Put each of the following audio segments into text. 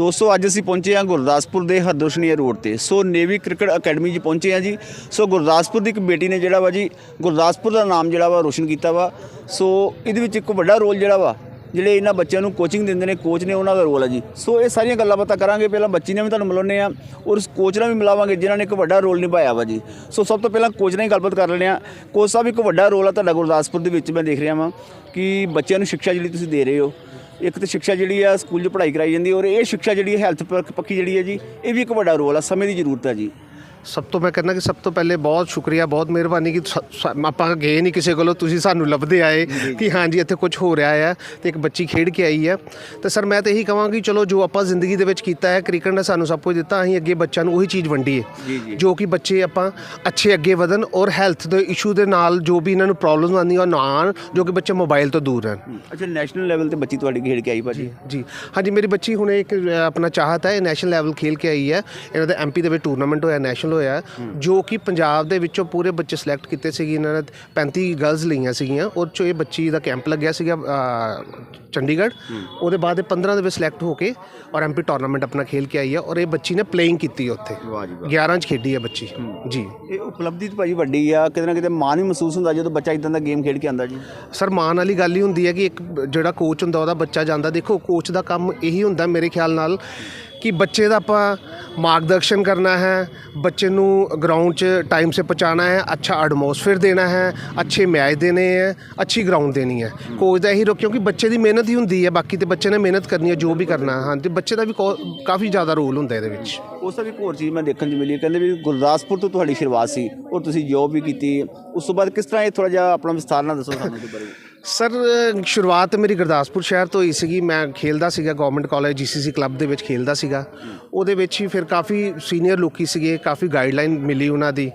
ਦੋਸਤੋ, ਅੱਜ ਅਸੀਂ ਪਹੁੰਚੇ ਹਾਂ ਗੁਰਦਾਸਪੁਰ ਦੇ ਹਰਦੋਸ਼ਨੀਆ ਰੋਡ ਤੇ। ਸੋ ਨੇਵੀ ਕ੍ਰਿਕਟ ਅਕੈਡਮੀ 'ਚ ਪਹੁੰਚੇ ਹਾਂ ਜੀ। ਸੋ ਗੁਰਦਾਸਪੁਰ ਦੀ ਇੱਕ ਬੇਟੀ ਨੇ ਜਿਹੜਾ ਵਾ ਜੀ, ਗੁਰਦਾਸਪੁਰ ਦਾ ਨਾਮ ਜਿਹੜਾ ਵਾ ਰੋਸ਼ਨ ਕੀਤਾ ਵਾ। ਸੋ ਇਹਦੇ ਵਿੱਚ ਇੱਕ ਵੱਡਾ ਰੋਲ ਜਿਹੜਾ ਵਾ, ਜਿਹੜੇ ਇਹਨਾਂ ਬੱਚਿਆਂ ਨੂੰ ਕੋਚਿੰਗ ਦਿੰਦੇ ਨੇ ਕੋਚ ਨੇ ਉਹਨਾਂ ਦਾ ਰੋਲ ਹੈ ਜੀ। ਸੋ ਇਹ ਸਾਰੀਆਂ ਗੱਲਾਂ ਬਾਤਾਂ ਕਰਾਂਗੇ। ਪਹਿਲਾਂ ਬੱਚੀ ਨੇ ਵੀ ਤੁਹਾਨੂੰ ਮਿਲਾਉਂਦੇ ਆ ਔਰ ਉਸ ਕੋਚ ਨਾਲ ਵੀ ਮਿਲਾਵਾਂਗੇ, ਜਿਨ੍ਹਾਂ ਨੇ ਇੱਕ ਵੱਡਾ ਰੋਲ ਨਿਭਾਇਆ ਵਾ ਜੀ। ਸੋ ਸਭ ਤੋਂ ਪਹਿਲਾਂ ਕੋਚ ਨਾਲ ਹੀ ਗੱਲਬਾਤ ਕਰ ਲੈਂਦੇ ਆ ਕੋਚ ਸਾਹਿਬ, ਇੱਕ ਵੱਡਾ ਰੋਲ ਆ ਤੁਹਾਡਾ ਗੁਰਦਾਸਪੁਰ ਦੇ ਵਿੱਚ ਮੈਂ ਦੇਖ ਰਿਹਾ ਵਾਂ ਕਿ ਬੱਚਿਆਂ ਨੂੰ ਸਿੱਖਿਆ ਜਿਹੜੀ ਤੁਸੀਂ ਦੇ ਰਹੇ ਹੋ। ਇੱਕ ਤਾਂ ਸਿੱਖਿਆ ਜਿਹੜੀ ਆ ਸਕੂਲ 'ਚ ਪੜ੍ਹਾਈ ਕਰਾਈ ਜਾਂਦੀ ਔਰ ਇਹ ਸਿੱਖਿਆ ਜਿਹੜੀ ਹੈ ਹੈਲਥ ਪੱਖੀ ਜਿਹੜੀ ਹੈ ਜੀ, ਇਹ ਵੀ ਇੱਕ ਵੱਡਾ ਰੋਲ ਆ, ਸਮੇਂ ਦੀ ਜ਼ਰੂਰਤ ਹੈ ਜੀ। ਸਭ ਤੋਂ ਮੈਂ ਕਹਿੰਦਾ ਕਿ ਸਭ ਤੋਂ ਪਹਿਲੇ ਬਹੁਤ ਸ਼ੁਕਰੀਆ ਬਹੁਤ ਮਿਹਰਬਾਨੀ ਕਿ ਸ- ਸ- ਆਪਾਂ ਗਏ ਨਹੀਂ ਕਿਸੇ ਕੋਲੋਂ ਤੁਸੀਂ ਸਾਨੂੰ ਲੱਭਦੇ ਆਏ ਕਿ ਹਾਂਜੀ ਇੱਥੇ ਕੁਝ ਹੋ ਰਿਹਾ ਹੈ ਤੇ ਇੱਕ ਬੱਚੀ ਖੇਡ ਕੇ ਆਈ ਹੈ ਤੇ ਸਰ ਮੈਂ ਤਾਂ ਇਹੀ ਕਹਾਂਗੀ ਚਲੋ ਜੋ ਆਪਾਂ ਜ਼ਿੰਦਗੀ ਦੇ ਵਿੱਚ ਕੀਤਾ ਹੈ ਕ੍ਰਿਕਟ ਨੇ ਸਾਨੂੰ ਸਭ ਕੁਝ ਦਿੱਤਾ ਅਸੀਂ ਅੱਗੇ ਬੱਚਿਆਂ ਨੂੰ ਉਹੀ ਚੀਜ਼ ਵੰਡੀਏ। ਜੀ, ਕਿ ਬੱਚੇ ਆਪਾਂ ਅੱਛੇ ਅੱਗੇ ਵਧਣ ਔਰ ਹੈਲਥ ਦੇ ਇਸ਼ੂ ਦੇ ਨਾਲ ਜੋ ਵੀ ਇਹਨਾਂ ਨੂੰ ਪ੍ਰੋਬਲਮਸ ਆਉਂਦੀਆਂ ਉਹ ਨਾ ਆਉਣ ਜੋ ਕਿ ਬੱਚੇ ਮੋਬਾਈਲ ਤੋਂ ਦੂਰ ਰਹਿਣ। ਅੱਛਾ ਨੈਸ਼ਨਲ ਲੈਵਲ ਤੇ ਬੱਚੀ ਤੁਹਾਡੀ ਖੇਡ ਕੇ ਆਈ ਭਾਜੀ? ਜੀ ਹਾਂਜੀ ਮੇਰੀ ਬੱਚੀ ਹੁਣ ਇੱਕ ਅ, ਆਪਣਾ ਚਾਹਤ ਹੈ ਨੈਸ਼ਨਲ ਲੈਵਲ ਖੇਲ ਕੇ ਆਈ ਹੈ। ਇਹਨਾਂ ਦਾ ਐਮਪੀ ਦੇ ਵਿੱਚ ਟੂਰਨਾਮੈਂਟ ਹੋਇਆ ਨੈਸ਼ਨਲ ਹੋਇਆ ਜੋ ਕਿ ਪੰਜਾਬ ਦੇ ਵਿੱਚੋਂ ਪੂਰੇ ਬੱਚੇ ਸਿਲੈਕਟ ਕੀਤੇ ਸੀਗੇ ਇਹਨਾਂ ਨੇ 35 ਗਰਲਸ ਲਈਆਂ ਸੀਗੀਆਂ ਉਹ ਚੋਂ ਇਹ ਬੱਚੀ ਦਾ ਕੈਂਪ ਲੱਗਿਆ ਸੀਗਾ ਚੰਡੀਗੜ੍ਹ। ਉਹਦੇ ਬਾਅਦ ਇਹ 15 ਦੇ ਵਿੱਚ ਸਿਲੈਕਟ ਹੋ ਕੇ ਔਰ ਐਮਪੀ ਟੂਰਨਾਮੈਂਟ ਆਪਣਾ ਖੇਲ ਕੇ ਆਈ ਹੈ ਔਰ ਇਹ ਬੱਚੀ ਨੇ ਪਲੇਇੰਗ ਕੀਤੀ ਉੱਥੇ। ਵਾਹ ਜੀ 11 ਚ ਖੇਡੀ ਹੈ ਬੱਚੀ। ਜੀ। ਇਹ ਉਪਲਬਧੀ ਤਾਂ ਭਾਜੀ ਵੱਡੀ ਆ ਕਿਤੇ ਨਾ ਕਿਤੇ ਮਾਣ ਵੀ ਮਹਿਸੂਸ ਹੁੰਦਾ ਜਦੋਂ ਬੱਚਾ ਇਦਾਂ ਦਾ ਗੇਮ ਖੇਡ ਕੇ ਆਂਦਾ ਜੀ। ਸਰ ਮਾਣ ਵਾਲੀ ਗੱਲ ਹੀ ਹੁੰਦੀ ਹੈ ਕਿ ਇੱਕ ਜਿਹੜਾ ਕੋਚ ਹੁੰਦਾ ਉਹਦਾ ਬੱਚਾ ਜਾਂਦਾ। ਦੇਖੋ ਕੋਚ ਦਾ ਕੰਮ ਇਹੀ ਹੁੰਦਾ ਮੇਰੇ ਖਿਆਲ ਨਾਲ ਕਿ ਬੱਚੇ ਦਾ ਆਪਾਂ ਮਾਰਗਦਰਸ਼ਨ ਕਰਨਾ ਹੈ, ਬੱਚੇ ਨੂੰ ਗਰਾਊਂਡ 'ਚ ਟਾਈਮ ਸੇ ਪਹੁੰਚਾਉਣਾ ਹੈ, ਅੱਛਾ ਐਟਮੋਸਫੇਅਰ ਦੇਣਾ ਹੈ, ਅੱਛੇ ਮੈਚ ਦੇਣੇ ਹੈ, ਅੱਛੀ ਗਰਾਊਂਡ ਦੇਣੀ ਹੈ। ਕੋਚ ਦਾ ਇਹੀ ਰੋਕ ਕਿਉਂਕਿ ਬੱਚੇ ਦੀ ਮਿਹਨਤ ਹੀ ਹੁੰਦੀ ਹੈ, ਬਾਕੀ ਤੇ ਬੱਚੇ ਨੇ ਮਿਹਨਤ ਕਰਨੀ ਹੈ, ਜੋ ਵੀ ਕਰਨਾ ਹੈ। ਹਾਂ, ਤੇ ਬੱਚੇ ਦਾ ਵੀ ਕੋ- ਕਾਫੀ ਜ਼ਿਆਦਾ ਰੋਲ ਹੁੰਦਾ ਇਹਦੇ ਵਿੱਚ। ਉਸ ਦਾ ਵੀ ਇੱਕ ਹੋਰ ਚੀਜ਼ ਮੈਂ ਦੇਖਣ ਨੂੰ ਮਿਲੀ, ਕਹਿੰਦੇ ਵੀ ਗੁਰਦਾਸਪੁਰ ਤੋਂ ਤੁਹਾਡੀ ਸ਼ੁਰੂਆਤ ਸੀ, ਔਰ ਤੁਸੀਂ ਜੋਬ ਵੀ ਕੀਤੀ। ਉਸ ਤੋਂ ਬਾਅਦ ਕਿਸ ਤਰ੍ਹਾਂ ਇਹ ਥੋੜਾ ਜਿਹਾ ਆਪਣਾ ਵਿਸਥਾਰ ਨਾਲ ਦੱਸੋ ਸਾਨੂੰ ਇਹਦੇ ਬਾਰੇ। ਸਰ, ਸ਼ੁਰੂਆਤ ਮੇਰੀ ਗੁਰਦਾਸਪੁਰ ਸ਼ਹਿਰ ਤੋਂ ਹੀ ਸੀਗੀ। ਮੈਂ ਖੇਲਦਾ ਸੀਗਾ ਗਵਰਨਮੈਂਟ ਕਾਲਜ ਜੀਸੀਸੀ ਕਲੱਬ ਦੇ ਵਿੱਚ ਖੇਲਦਾ ਸੀਗਾ। ਉਹਦੇ ਵਿੱਚ ਹੀ ਫਿਰ ਕਾਫੀ ਸੀਨੀਅਰ ਲੋਕੀ ਸੀਗੇ, ਕਾਫੀ ਗਾਈਡਲਾਈਨ ਮਿਲੀ ਉਹਨਾਂ ਦੀ।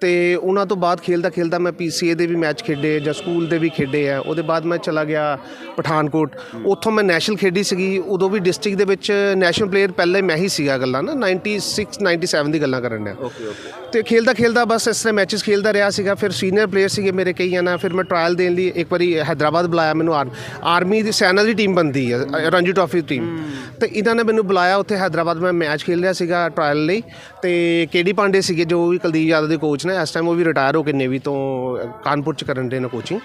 ਤੇ ਉਹਨਾਂ ਤੋਂ ਬਾਅਦ ਖੇਲਦਾ ਖੇਲਦਾ ਮੈਂ ਪੀਸੀਏ ਦੇ ਵੀ ਮੈਚ ਖੇਡੇ ਜਾਂ ਸਕੂਲ ਦੇ ਵੀ ਖੇਡੇ ਆ। ਉਹਦੇ ਬਾਅਦ ਮੈਂ ਚਲਾ ਗਿਆ ਪਠਾਨਕੋਟ। ਉੱਥੋਂ ਮੈਂ ਨੈਸ਼ਨਲ ਖੇਡੀ ਸੀਗੀ। ਉਦੋਂ ਵੀ ਡਿਸਟ੍ਰਿਕਟ ਦੇ ਵਿੱਚ ਨੈਸ਼ਨਲ ਪਲੇਅਰ ਪਹਿਲੇ ਮੈਂ ਹੀ ਸੀਗਾ ਗੱਲਾਂ ਨਾ। 96 97 ਦੀ ਗੱਲਾਂ ਕਰਨ ਡਿਆ। ਓਕੇ ਓਕੇ ਤੇ ਖੇਲਦਾ ਖੇਲਦਾ ਬਸ ਇਸ ਤਰ੍ਹਾਂ ਮੈਚਸ ਖੇਲਦਾ ਰਿਹਾ ਸੀਗਾ। ਫਿਰ ਸੀਨੀਅਰ ਪਲੇਅਰ ਸੀਗੇ ਮੇਰੇ ਕਈਆਂ ਨਾਲ। ਫਿਰ ਮੈਂ ਟ੍ਰਾਇਲ ਦੇਣ ਲਈ ਇੱਕ ਵਾਰੀ ਹੈਦਰਾਬਾਦ ਬੁਲਾਇਆ ਮੈਨੂੰ ਆਰ- ਆਰਮੀ ਦੀ ਸੈਨਾ ਦੀ ਟੀਮ ਬੰਦੀ ਹੈ ਰਣਜੀ ਟਰਾਫੀ ਟੀਮ ਤੇ ਇਹਨਾਂ ਨੇ ਮੈਨੂੰ ਬੁਲਾਇਆ ਉੱਥੇ ਹੈਦਰਾਬਾਦ। ਮੈਂ ਮੈਚ ਖੇਲ ਰਿਹਾ ਸੀਗਾ ਟ੍ਰਾਇਲ ਲਈ। ਤੇ ਕੇਡੀ ਪਾਂਡੇ ਸੀਗੇ ਜੋ ਵੀ ਕੁਲਦੀਪ ਯਾਦਵ ਦੇ ਕੋਚ ਨੇ ਇਸ ਟਾਈਮ ਉਹ ਵੀ ਰਿਟਾਇਰ ਹੋ ਕੇ ਨੇਵੀ ਤੋਂ ਕਾਨਪੁਰ ਚ ਕਰਨ ਦੇ ਨੇ ਕੋਚਿੰਗ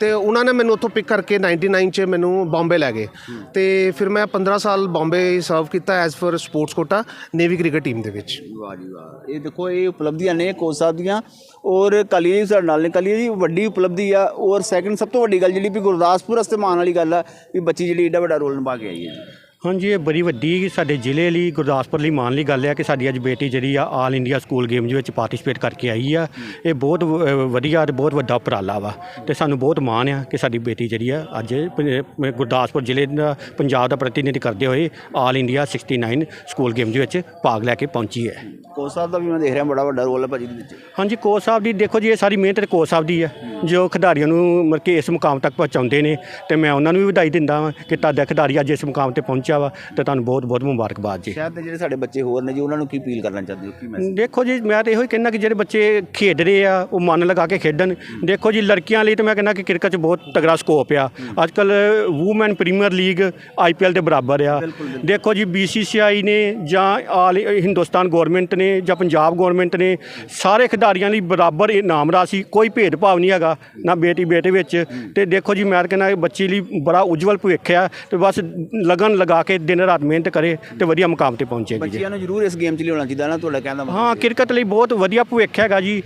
ਤੇ ਉਹਨਾਂ ਨੇ ਮੈਨੂੰ ਉੱਥੋਂ ਪਿਕ ਕਰਕੇ 99 ਚ ਮੈਨੂੰ ਬੰਬੇ ਲੈ ਗਏ। ਤੇ ਫਿਰ ਮੈਂ 15 ਸਾਲ ਬੰਬੇ ਸਰਵ ਕੀਤਾ as for sports quota navy cricket team ਦੇ ਵਿੱਚ। ਵਾਹ ਜੀ ਵਾਹ। ਇਹ ਦੇਖੋ, ਇਹ ਉਪਲਬਧੀਆਂ ਨੇ ਕੋਚ ਸਾਹਿਬ ਦੀਆਂ। ਔਰ ਕਲੀਆ ਜੀ ਸਾਡੇ ਨਾਲ ਨੇ। ਕਾਲੀਆ ਜੀ, ਵੱਡੀ ਉਪਲਬਧੀ ਆ। ਔਰ ਸੈਕੰਡ ਸਭ ਤੋਂ ਵੱਡੀ ਗੱਲ ਜਿਹੜੀ ਵੀ ਗੁਰਦਾਸਪੁਰ ਵਾਸਤੇ ਮਾਣ ਵਾਲੀ ਗੱਲ ਆ, ਵੀ ਬੱਚੀ ਜਿਹੜੀ ਏਡਾ ਵੱਡਾ ਰੋਲ ਨਿਭਾ ਕੇ ਆਈ ਹੈ। ਜੀ ਹਾਂਜੀ ਇਹ ਬੜੀ ਵੱਡੀ ਸਾਡੇ ਜ਼ਿਲ੍ਹੇ ਲਈ ਗੁਰਦਾਸਪੁਰ ਲਈ ਮਾਣ ਲਈ ਗੱਲ ਹੈ ਕਿ ਸਾਡੀ ਅੱਜ ਬੇਟੀ ਜਿਹੜੀ ਆ ਆਲ ਇੰਡੀਆ ਸਕੂਲ ਗੇਮ ਦੇ ਵਿੱਚ ਪਾਰਟਿਸਿਪੇਟ ਕਰਕੇ ਆਈ ਆ। ਇਹ ਬਹੁਤ ਵ- ਵਧੀਆ ਤੇ ਬਹੁਤ ਵੱਡਾ ਉਪਰਾਲਾ ਵਾ ਤੇ ਸਾਨੂੰ ਬਹੁਤ ਮਾਣ ਆ ਕਿ ਸਾਡੀ ਬੇਟੀ ਜਿਹੜੀ ਆ ਅੱਜ ਗੁਰਦਾਸਪੁਰ ਜ਼ਿਲ੍ਹੇ ਦਾ ਪੰਜਾਬ ਦਾ ਪ੍ਰਤੀਨਿਧ ਕਰਦੇ ਹੋਏ ਆਲ ਇੰਡੀਆ 69 ਸਕੂਲ ਗੇਮ ਦੇ ਵਿੱਚ ਭਾਗ ਲੈ ਕੇ ਪਹੁੰਚੀ ਹੈ। ਕੋਚ ਸਾਹਿਬ ਦਾ ਵੀ ਮੈਂ ਦੇਖ ਰਿਹਾ ਬੜਾ ਵੱਡਾ ਰੋਲ ਹੈ ਭਾਜੀ ਦੇ ਵਿੱਚ। ਹਾਂਜੀ ਕੋਚ ਸਾਹਿਬ ਦੀ ਦੇਖੋ ਜੀ ਇਹ ਸਾਰੀ ਮਿਹਨਤ ਕੋਚ ਸਾਹਿਬ ਦੀ ਹੈ ਜੋ ਖਿਡਾਰੀਆਂ ਨੂੰ ਮਤਲਬ ਕਿ ਇਸ ਮੁਕਾਮ ਤੱਕ ਪਹੁੰਚਾਉਂਦੇ ਨੇ ਤੇ ਮੈਂ ਉਹਨਾਂ ਨੂੰ ਵੀ ਵਧਾਈ ਦਿੰਦਾ ਵਾਂ ਕਿ ਤੁਹਾਡਾ ਖਿਡਾਰੀ ਅੱਜ ਇਸ ਮੁਕਾਮ ਤੇ ਪਹੁੰਚਿਆ। ਵਾ ਤੇ ਤੁਹਾਨੂੰ ਬਹੁਤ ਬਹੁਤ ਮੁਬਾਰਕਬਾਦ ਜੀ। ਸ਼ਾਇਦ ਜਿਹੜੇ ਸਾਡੇ ਬੱਚੇ ਹੋਰ ਨੇ ਜੀ ਉਹਨਾਂ ਨੂੰ ਕੀ ਅਪੀਲ ਕਰਨਾ ਚਾਹੁੰਦੇ ਹੋ? ਕੀ ਮੈਸੇਜ ਦੇਖੋ ਜੀ ਮੈਂ ਤਾਂ ਇਹੋ ਹੀ ਕਹਿੰਦਾ ਕਿ ਜਿਹੜੇ ਬੱਚੇ ਖੇਡ ਰਹੇ ਆ ਉਹ ਮਨ ਲਗਾ ਕੇ ਖੇਡਣ। ਦੇਖੋ ਜੀ ਲੜਕੀਆਂ ਲਈ ਤਾਂ ਮੈਂ ਕਹਿੰਦਾ ਕਿ ਕ੍ਰਿਕਟ 'ਚ ਬਹੁਤ ਤਗੜਾ ਸਕੋਪ ਆ। ਅੱਜ ਕੱਲ ਵੂਮੈਨ ਪ੍ਰੀਮੀਅਰ ਲੀਗ ਆਈਪੀਐਲ ਦੇ ਬਰਾਬਰ ਆ। ਦੇਖੋ ਜੀ ਬੀਸੀਸੀਆਈ ਨੇ ਜਾਂ ਆਲ ਹਿੰਦੁਸਤਾਨ ਗਵਰਨਮੈਂਟ ਨੇ ਜਾਂ ਪੰਜਾਬ ਗਵਰਨਮੈਂਟ ਨੇ ਸਾਰੇ ਖਿਡਾਰੀਆਂ ਲਈ ਬਰਾਬਰ ਇਨਾਮ ਰਾਸ਼ੀ ਕੋਈ ਭੇਦਭਾਵ ਨਹੀਂ ਹੈਗਾ ਨਾ ਬੇਟੀ ਬੇਟੇ ਵਿੱਚ। ਤੇ ਦੇਖੋ ਜੀ ਮੈਂ ਕਹਿੰਦਾ ਬੱਚੀ ਲਈ ਬੜਾ ਉਜਵਲ ਭਵਿੱਖ ਆ। ਤੇ ਬਸ ਲਗਨ ਲਗਾ ਕੇ ਦਿਨ ਰਾਤ ਮਿਹਨਤ ਕਰੇ ਤੇ ਵਧੀਆ ਮੁਕਾਮ ਤੇ ਪਹੁੰਚੇਗੀ ਜੀ। ਬੱਚਿਆਂ ਨੂੰ ਜ਼ਰੂਰ ਇਸ ਗੇਮ 'ਚ ਲਿਆਉਣਾ ਚਾਹੀਦਾ ਨਾ ਤੁਹਾਡਾ ਕਹਿਣ ਦਾ ਮਤਲਬ ਹਾਂ ਕ੍ਰਿਕਟ ਲਈ ਬਹੁਤ ਵਧੀਆ ਭਵਿੱਖ ਹੈਗਾ ਜੀ।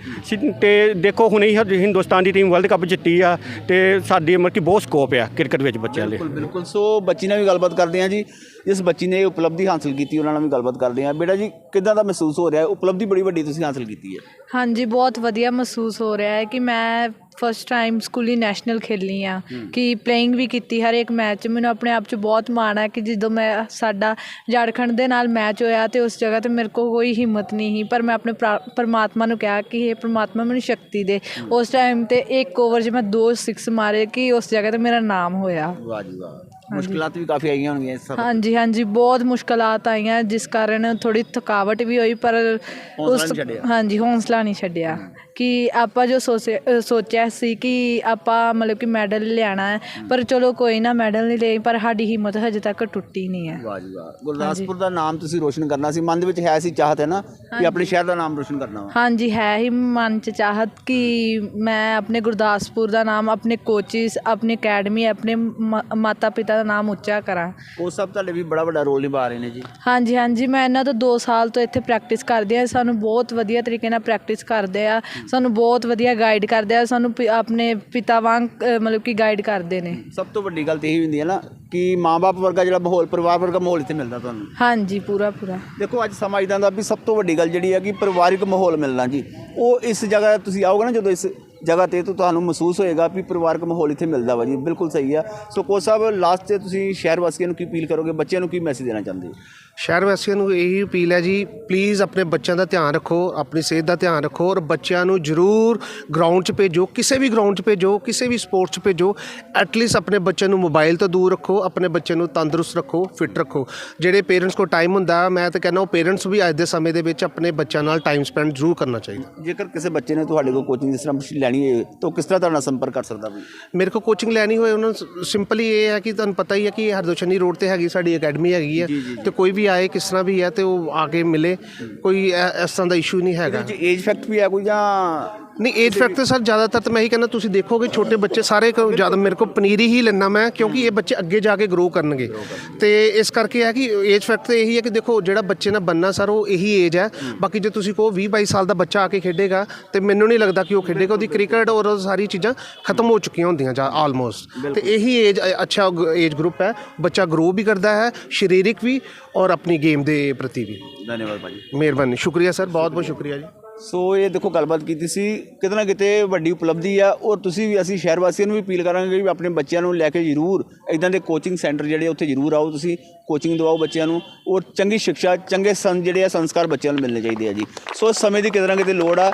ਤੇ ਦੇਖੋ ਹੁਣੇ ਹੀ ਹਿੰਦੁਸਤਾਨ ਦੀ ਟੀਮ ਵਰਲਡ ਕੱਪ ਜਿੱਤੀ ਆ ਤੇ ਸਾਡੀ ਮਤਲਬ ਕਿ ਬਹੁਤ ਸਕੋਪ ਆ ਕ੍ਰਿਕਟ ਵਿੱਚ ਬੱਚਿਆਂ ਲਈ। ਬਿਲਕੁਲ ਬਿਲਕੁਲ। ਸੋ ਬੱਚੀ ਨਾਲ ਵੀ ਗੱਲਬਾਤ ਕਰਦੇ ਹਾਂ ਜੀ। ਜਿਸ ਬੱਚੀ ਨੇ ਇਹ ਉਪਲਬਧੀ ਹਾਸਲ ਕੀਤੀ ਉਹਨਾਂ ਨਾਲ ਵੀ ਗੱਲਬਾਤ ਕਰਦੇ ਹਾਂ। ਬੇਟਾ ਜੀ ਕਿਦਾਂ ਦਾ ਮਹਿਸੂਸ ਹੋ ਰਿਹਾ? ਹੈ ਉਪਲਬਧੀ ਬੜੀ ਵੱਡੀ ਤੁਸੀਂ ਹਾਸਲ ਕੀਤੀ ਹੈ। ਹਾਂਜੀ ਬਹੁਤ ਵਧੀਆ ਮਹਿਸੂਸ ਹੋ ਰਿਹਾ ਹੈ ਕਿ ਮੈਂ ਫਸਟ ਟਾਈਮ ਸਕੂਲੀ ਨੈਸ਼ਨਲ ਖੇਲੀ ਆ ਕਿ ਪਲੇਇੰਗ ਵੀ ਕੀਤੀ ਹਰ ਇੱਕ ਮੈਚ ਮੈਨੂੰ ਆਪਣੇ ਆਪ 'ਚ ਬਹੁਤ ਮਾਣ ਹੈ ਕਿ ਜਦੋਂ ਮੈਂ ਸਾਡਾ ਝਾਰਖੰਡ ਦੇ ਨਾਲ ਮੈਚ ਹੋਇਆ ਤੇ ਉਸ ਜਗ੍ਹਾ ਤੇ ਮੇਰੇ ਕੋਲ ਕੋਈ ਹਿੰਮਤ ਨਹੀਂ ਸੀ ਪਰ ਮੈਂ ਆਪਣੇ ਪ੍ਰਾ- ਪਰਮਾਤਮਾ ਨੂੰ ਕਿਹਾ ਕਿ ਇਹ ਪਰਮਾਤਮਾ ਮੈਨੂੰ ਸ਼ਕਤੀ ਦੇ। ਉਸ ਟਾਈਮ ਤੇ ਇੱਕ ਓਵਰ 'ਚ ਮੈਂ ਦੋ ਸਿਕਸ ਮਾਰੇ ਕਿ ਉਸ ਜਗ੍ਹਾ ਤੇ ਮੇਰਾ ਨਾਮ ਹੋਇਆ। ਵਾਹ ਜੀ ਵਾਹ। ਮੁਸ਼ਕਲਾਂ ਵੀ ਕਾਫੀ ਆਈਆਂ ਹੋਣਗੀਆਂ ਇਸ ਸਭ ਹਾਂਜੀ ਹਾਂਜੀ ਬਹੁਤ ਮੁਸ਼ਕਲਾਂ ਆਈਆਂ ਜਿਸ ਕਾਰਨ ਥੋੜੀ ਥਕਾਵਟ ਵੀ ਹੋਈ ਪਰ ਉਸ। ਹਾਂਜੀ ਹੌਸਲਾ ਨਹੀਂ ਛੱਡਿਆ। ਕਿ ਆਪਾਂ ਜੋ ਸੋਚਿਆ ਸੋਚਿਆ ਸੀ ਕਿ ਆਪਾਂ ਮਤਲਬ ਕਿ ਮੈਡਲ ਲਿਆਣਾ ਹੈ ਪਰ ਚਲੋ ਕੋਈ ਨਾ ਮੈਡਲ ਨਹੀਂ ਲਈ ਪਰ ਸਾਡੀ ਹਿੰਮਤ ਹਜੇ ਤੱਕ ਟੁੱਟੀ ਨਹੀਂ ਹੈ। ਵਾਹ ਜੀ ਵਾਹ। ਗੁਰਦਾਸਪੁਰ ਦਾ ਨਾਮ ਤੁਸੀਂ ਰੋਸ਼ਨ ਕਰਨਾ ਸੀ ਮਨ ਦੇ ਵਿੱਚ ਹੈ ਸੀ ਚਾਹਤ ਹੈ ਨਾ? ਕਿ ਆਪਣੇ ਸ਼ਹਿਰ ਦਾ ਨਾਮ ਰੋਸ਼ਨ ਕਰਨਾ ਹਾਂਜੀ ਹੈ ਹੀ ਮਨ ਚ ਚਾਹਤ ਕਿ ਮੈਂ ਆਪਣੇ ਗੁਰਦਾਸਪੁਰ ਦਾ ਨਾਮ ਆਪਣੇ ਕੋਚਿਸ ਆਪਣੀ ਅਕੈਡਮੀ ਆਪਣੇ ਮਾਤਾ ਪਿਤਾ ਦਾ ਨਾਮ ਉੱਚਾ ਕਰਾਂ। ਉਹ ਸਭ ਤੁਹਾਡੇ ਵੀ ਬੜਾ ਵੱਡਾ ਰੋਲ ਨਿਭਾ ਰਹੇ ਨੇ ਜੀ। ਹਾਂਜੀ ਹਾਂਜੀ ਮੈਂ ਇਹਨਾਂ ਤੋਂ 2 ਸਾਲ ਤੋਂ ਇੱਥੇ ਪ੍ਰੈਕਟਿਸ ਕਰਦੀ ਆ ਸਾਨੂੰ ਬਹੁਤ ਵਧੀਆ ਤਰੀਕੇ ਨਾਲ ਪ੍ਰੈਕਟਿਸ ਕਰਦੇ ਆ। ਸਾਨੂੰ ਬਹੁਤ ਵਧੀਆ ਗਾਈਡ ਕਰਦੇ ਆ ਸਾਨੂੰ ਪਿ- ਆਪਣੇ ਪਿਤਾ ਵਾਂਗ ਅ, ਮਤਲਬ ਕਿ ਗਾਈਡ ਕਰਦੇ ਨੇ। ਸਭ ਤੋਂ ਵੱਡੀ ਗੱਲ ਤੇ ਇਹ ਹੁੰਦੀ ਹੈ ਨਾ ਕਿ ਮਾਂ-ਬਾਪ ਵਰਗਾ ਜਿਹੜਾ ਮਾਹੌਲ ਪਰਿਵਾਰ ਵਰਗਾ ਮਾਹੌਲ ਇੱਥੇ ਮਿਲਦਾ ਤੁਹਾਨੂੰ। ਹਾਂਜੀ ਪੂਰਾ ਪੂਰਾ। ਦੇਖੋ ਅੱਜ ਸਮਾਂ ਇਦਾਂ ਦਾ ਵੀ ਸਭ ਤੋਂ ਵੱਡੀ ਗੱਲ ਜਿਹੜੀ ਹੈ ਕਿ ਪਰਿਵਾਰਿਕ ਮਾਹੌਲ ਮਿਲਣਾ ਜੀ। ਉਹ ਇਸ ਜਗ੍ਹਾ ਤੁਸੀਂ ਆਓਗੇ ਨਾ ਜਦੋਂ ਇਸ ਜਗ੍ਹਾ ਤੇ ਤਾਂ ਤੁਹਾਨੂੰ ਮਹਿਸੂਸ ਹੋਏਗਾ ਵੀ ਪਰਿਵਾਰਕ ਮਾਹੌਲ ਇੱਥੇ ਮਿਲਦਾ ਵਾ ਜੀ ਬਿਲਕੁਲ ਸਹੀ ਆ। ਸੋ ਕੋਚ ਸਾਹਿਬ ਲਾਸਟ ਤੇ ਤੁਸੀਂ ਸ਼ਹਿਰ ਵਾਸੀਆਂ ਨੂੰ ਕੀ ਅਪੀਲ ਕਰੋਗੇ? ਬੱਚਿਆਂ ਨੂੰ ਕੀ ਮੈਸੇਜ ਦੇਣਾ ਚਾਹੁੰਦੇ ਹੋ? ਸ਼ਹਿਰ ਵਾਸੀਆਂ ਨੂੰ ਇਹੀ ਅਪੀਲ ਹੈ ਜੀ ਪਲੀਜ਼ ਆਪਣੇ ਬੱਚਿਆਂ ਦਾ ਧਿਆਨ ਰੱਖੋ ਆਪਣੀ ਸਿਹਤ ਦਾ ਧਿਆਨ ਰੱਖੋ ਔਰ ਬੱਚਿਆਂ ਨੂੰ ਜ਼ਰੂਰ ਗਰਾਊਂਡ 'ਚ ਭੇਜੋ ਕਿਸੇ ਵੀ ਗਰਾਊਂਡ 'ਚ ਭੇਜੋ ਕਿਸੇ ਵੀ ਸਪੋਰਟਸ 'ਚ ਭੇਜੋ ਐਟਲੀਸਟ ਆਪਣੇ ਬੱਚਿਆਂ ਨੂੰ ਮੋਬਾਈਲ ਤੋਂ ਦੂਰ ਰੱਖੋ ਆਪਣੇ ਬੱਚਿਆਂ ਨੂੰ ਤੰਦਰੁਸਤ ਰੱਖੋ ਫਿਟ ਰੱਖੋ। ਜਿਹੜੇ ਪੇਰੈਂਟਸ ਕੋਲ ਟਾਈਮ ਹੁੰਦਾ ਮੈਂ ਤਾਂ ਕਹਿੰਦਾ ਉਹ ਪੇਰੈਂਟਸ ਵੀ ਅੱਜ ਦੇ ਸਮੇਂ ਦੇ ਵਿੱਚ ਆਪਣੇ ਬੱਚਿਆਂ ਨਾਲ ਟਾਈਮ ਸਪੈਂਡ ਜ਼ਰੂਰ ਕਰਨਾ ਚਾਹੀਦਾ। ਜੇਕਰ ਕਿਸੇ ਬੱਚੇ ਨੇ ਤੁਹਾਡੇ ਕੋਲ ਕੋਚਿੰਗ ਜਿਸ ਤਰ੍ਹਾਂ ਲੈਣੀ ਹੈ? ਤਾਂ ਕਿਸ ਤਰ੍ਹਾਂ ਤੁਹਾਡੇ ਸੰਪਰਕ ਕਰ ਸਕਦਾ ਵੀ ਮੇਰੇ ਕੋਲ ਕੋਚਿੰਗ ਲੈਣੀ ਹੋਏ ਉਹਨਾਂ ਨੂੰ ਸਿੰਪਲੀ ਇਹ ਹੈ ਕਿ ਤੁਹਾਨੂੰ ਪਤਾ ਹੀ ਹੈ ਕਿ ਹਰਦੋਸ਼ਨੀ ਰੋਡ ਤੇ ਹੈਗੀ ਸਾਡੀ ਅਕੈਡਮੀ ਹੈਗੀ ਹੈ ਤੇ ਕੋਈ ਵੀ ਆਏ ਕਿਸ ਤਰ੍ਹਾਂ ਵੀ ਹੈ ਤੇ ਉਹ ਆ ਕੇ ਮਿਲੇ ਕੋਈ ਇਸ ਤਰ੍ਹਾਂ ਦਾ ਇਸ਼ੂ ਨਹੀਂ ਹੈਗਾ। ਏਜ ਫੈਕਟ ਵੀ ਹੈ ਕੋਈ ਜਾਂ ਨਹੀਂ ਏਜ ਫੈਕਟਰ ਸਰ ਜ਼ਿਆਦਾਤਰ ਤਾਂ ਮੈਂ ਹੀ ਕਹਿੰਦਾ ਤੁਸੀਂ ਦੇਖੋਗੇ ਛੋਟੇ ਬੱਚੇ ਸਾਰੇ ਕੋ ਜ਼ਿਆਦਾ ਮੇਰੇ ਕੋਲ ਪਨੀਰੀ ਹੀ ਲੈਣਾ ਮੈਂ ਕਿਉਂਕਿ ਇਹ ਬੱਚੇ ਅੱਗੇ ਜਾ ਕੇ ਗਰੋ ਕਰਨਗੇ। ਤੇ ਇਸ ਕਰਕੇ ਹੈ ਕਿ ਏਜ ਫੈਕਟਰ ਇਹੀ ਹੈ ਕਿ ਦੇਖੋ ਜਿਹੜਾ ਬੱਚੇ ਨਾਲ ਬੰਨਾ ਸਰ ਉਹ ਇਹੀ ਏਜ ਹੈ। ਬਾਕੀ ਜੇ ਤੁਸੀਂ ਕਹੋ 20 22 ਸਾਲ ਦਾ ਬੱਚਾ ਆ ਕੇ ਖੇਡੇਗਾ ਤੇ ਮੈਨੂੰ ਨਹੀਂ ਲੱਗਦਾ ਕਿ ਉਹ ਖੇਡੇਗਾ। ਉਹਦੀ ਕ੍ਰਿਕਟ ਔਰ ਉਹ ਸਾਰੀ ਚੀਜ਼ਾਂ ਖਤਮ ਹੋ ਚੁੱਕੀਆਂ ਹੁੰਦੀਆਂ ਜਾਂ ਆਲਮੋਸਟ ਤੇ ਇਹੀ ਏਜ ਅੱਛਾ ਏਜ ਗਰੁੱਪ ਹੈ। ਬੱਚਾ ਗਰੋ ਵੀ ਕਰਦਾ ਹੈ ਸਰੀਰਕ ਵੀ ਔਰ ਆਪਣੀ ਗੇਮ ਦੇ ਪ੍ਰਤੀ ਵੀ। ਧੰਨਵਾਦ ਭਾਜੀ। ਮਿਹਰਬਾਨੀ। ਸ਼ੁਕਰੀਆ ਸਰ ਬਹੁਤ ਬਹੁਤ ਸ਼ੁਕਰੀਆ ਜੀ। ਸੋ ਇਹ ਦੇਖੋ, ਗੱਲਬਾਤ ਕੀਤੀ ਸੀ ਕਿਤੇ ਨਾ ਕਿਤੇ ਵੱਡੀ ਉਪਲਬਧੀ ਆ ਔਰ ਤੁਸੀਂ ਵੀ, ਅਸੀਂ ਸ਼ਹਿਰ ਵਾਸੀਆਂ ਨੂੰ ਵੀ ਅਪੀਲ ਕਰਾਂਗੇ ਵੀ ਆਪਣੇ ਬੱਚਿਆਂ ਨੂੰ ਲੈ ਕੇ ਜ਼ਰੂਰ ਇਦਾਂ ਦੇ ਕੋਚਿੰਗ ਸੈਂਟਰ ਜਿਹੜੇ ਉੱਥੇ ਜ਼ਰੂਰ ਆਓ ਤੁਸੀਂ ਕੋਚਿੰਗ ਦਿਵਾਓ ਬੱਚਿਆਂ ਨੂੰ ਔਰ ਚੰਗੀ ਸਿੱਖਿਆ, ਚੰਗੇ ਸੰ ਜਿਹੜੇ ਆ, ਸੰਸਕਾਰ ਬੱਚਿਆਂ ਨੂੰ ਮਿਲਣੇ ਚਾਹੀਦੇ ਆ ਜੀ। ਸੋ ਇਸ ਸਮੇਂ ਦੀ ਕਿਤੇ ਨਾ ਕਿਤੇ ਲੋੜ ਆ,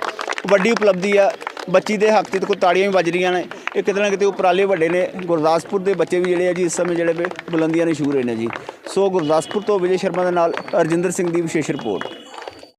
ਵੱਡੀ ਉਪਲਬਧੀ ਆ, ਬੱਚੀ ਦੇ ਹੱਕ ਤੇ ਦੇਖੋ, ਤਾੜੀਆਂ ਵੀ ਵੱਜ ਰਹੀਆਂ ਨੇ, ਇਹ ਕਿਤੇ ਨਾ ਕਿਤੇ ਉਪਰਾਲੇ ਵੱਡੇ ਨੇ, ਗੁਰਦਾਸਪੁਰ ਦੇ ਬੱਚੇ ਵੀ ਜਿਹੜੇ ਆ ਜੀ, ਇਸ ਸਮੇਂ ਜਿਹੜੇ ਵੇ ਬੁਲੰਦੀਆਂ ਨੇ ਛੂਹ ਰਹੇ ਨੇ ਜੀ। ਸੋ ਗੁਰਦਾਸਪੁਰ ਤੋਂ ਵਿਜੇ ਸ਼ਰਮਾ ਦੇ ਨਾਲ ਅਰਜਿੰਦਰ ਸਿੰਘ ਦੀ ਵਿਸ਼ੇਸ਼ ਰਿਪੋਰਟ।